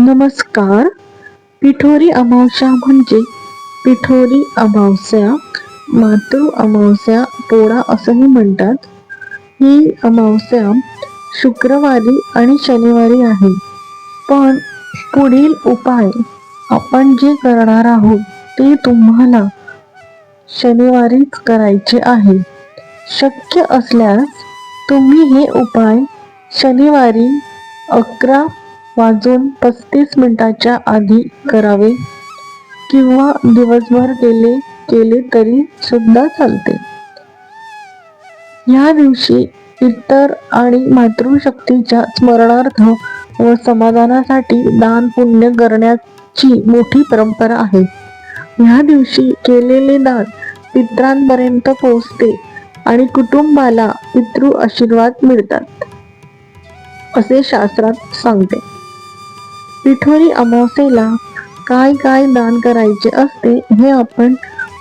नमस्कार. पिठोरी अमावस्या म्हणजे पिठोरी अमावस्या मातृ अमावस्या पोळा असंही म्हणतात. ही अमावस्या शुक्रवारी आणि शनिवारी आहे. पण पुढील उपाय आपण जे करणार आहोत ते तुम्हाला शनिवारीच करायचे आहे. शक्य असल्यास तुम्ही हे उपाय शनिवारी अकरा वाजून पस्तीस मिनिटाच्या आधी करावे. किंवा दिवसभर केले केले तरी सुद्धा चालते. या दिवशी इतर आणि मातृशक्तीच्या स्मरणार्थ व समाधानासाठी दान पुण्य करण्याची मोठी परंपरा आहे. ह्या दिवशी केलेले दान पित्रांपर्यंत पोहोचते आणि कुटुंबाला पितृ आशीर्वाद मिळतात असे शास्त्रात सांगते. पिठोरी अमावस्येला काय काय दान करायचे असते हे आपण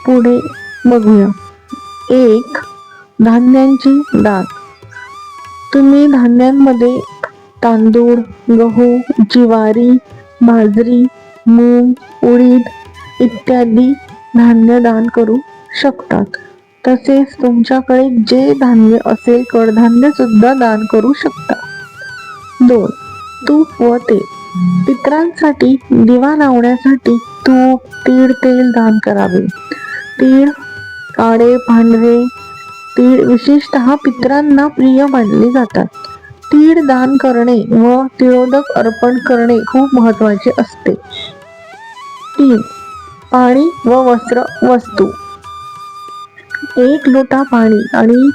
पुढे बघूया. एक धान्यांची दान. तुम्ही धान्यांमध्ये तांदूळ गहू ज्वारी बाजरी मूग उडीद इत्यादी धान्य दान करू शकतात. तसेच तुमच्याकडे जे धान्य असेल कडधान्य सुद्धा दान करू शकता. दोन तूप व तेल. पित्रांसाठी दिवा लावण्यासाठी तूप तीळ तेल दान करावे. तीळ काळे भांडवे तीळ विशेषतः पित्रांना प्रिय मानले जातात. तीळ दान करणे व तिळोदक अर्पण करणे खूप महत्त्वाचे असते. तीन पाणी व वस्त्र वस्तू. एक लोटा पाणी आणि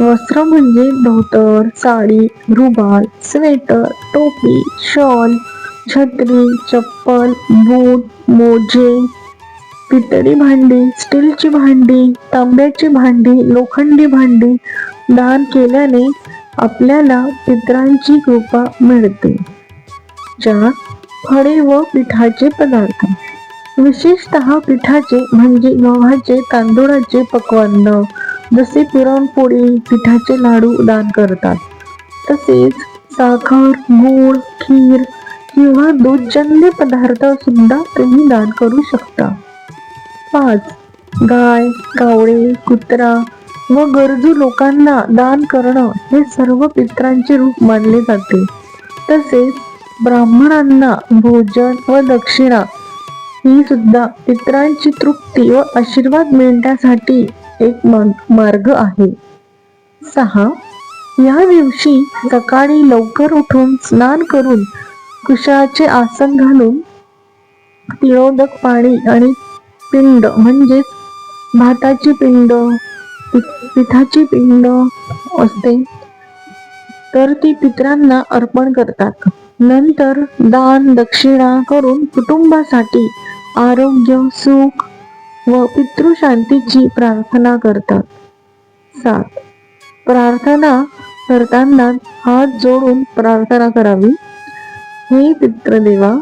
वस्त्र म्हणजे धोतर साडी रुबाल स्वेटर टोपी शॉल छत्री चप्पल बूट मोजे पितळी भांडी स्टीलची भांडी तांब्याची भांडी लोखंडी भांडी दान केल्याने आपल्याला पित्रांची कृपा मिळते ज्या फळे व पिठाचे पदार्थ. विशेषतः पिठाचे म्हणजे गव्हाचे तांदूळाचे पक्वान्न. जसे पुरणपोळी पिठाचे लाडू दान करतात तसेच साखर गूळ खीर किंवा दूधजन्य पदार्थ सुद्धा तुम्ही दान करू शकता. पाच गाय कावळे कुत्रा व गरजू लोकांना दान करणं हे सर्व पित्रांचे रूप मानले जाते. तसेच ब्राह्मणांना भोजन व दक्षिणा ही सुद्धा पित्रांची तृप्ती व आशीर्वाद मिळण्यासाठी एक मार्ग आहे. सहा या दिवशी सकाळी लवकर उठून स्नान करून कुशाचे आसन घालून तिळोदक पाणी आणि पिंड म्हणजेच भाताची पिंड पिठाची पिंड असते. तर ती पित्रांना अर्पण करतात. नंतर दान दक्षिणा करून कुटुंबासाठी आरोग्य सुख व पितृशांतीची प्रार्थना करतात. सात प्रार्थना करताना हात जोडून प्रार्थना करावी. हे पित्रदेवा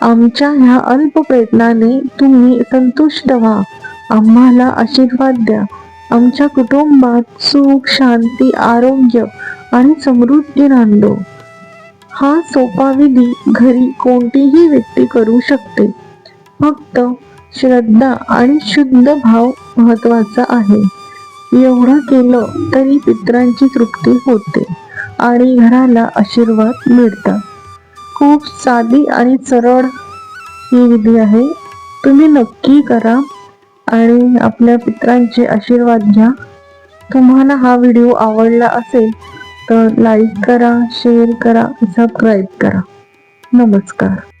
आमच्या ह्या अल्प प्रयत्नाने तुम्ही संतुष्ट व्हा. आम्हाला आशीर्वाद द्या. आमच्या कुटुंबात सुख शांती आरोग्य आणि समृद्धी नांदो. हा सोपा विधी घरी कोणतीही व्यक्ती करू शकते. फक्त श्रद्धा आणि शुद्ध भाव महत्त्वाचा आहे. एवढं केलं तरी पित्रांची तृप्ती होते आणि घराला आशीर्वाद मिळतात. खूप साधी आणि सरळ ही विधी आहे. तुम्ही नक्की करा आणि आपल्या पित्रांचे आशीर्वाद घ्या. तुम्हाला हा व्हिडिओ आवडला असेल तर लाईक करा शेअर करा सबस्क्राईब करा. नमस्कार.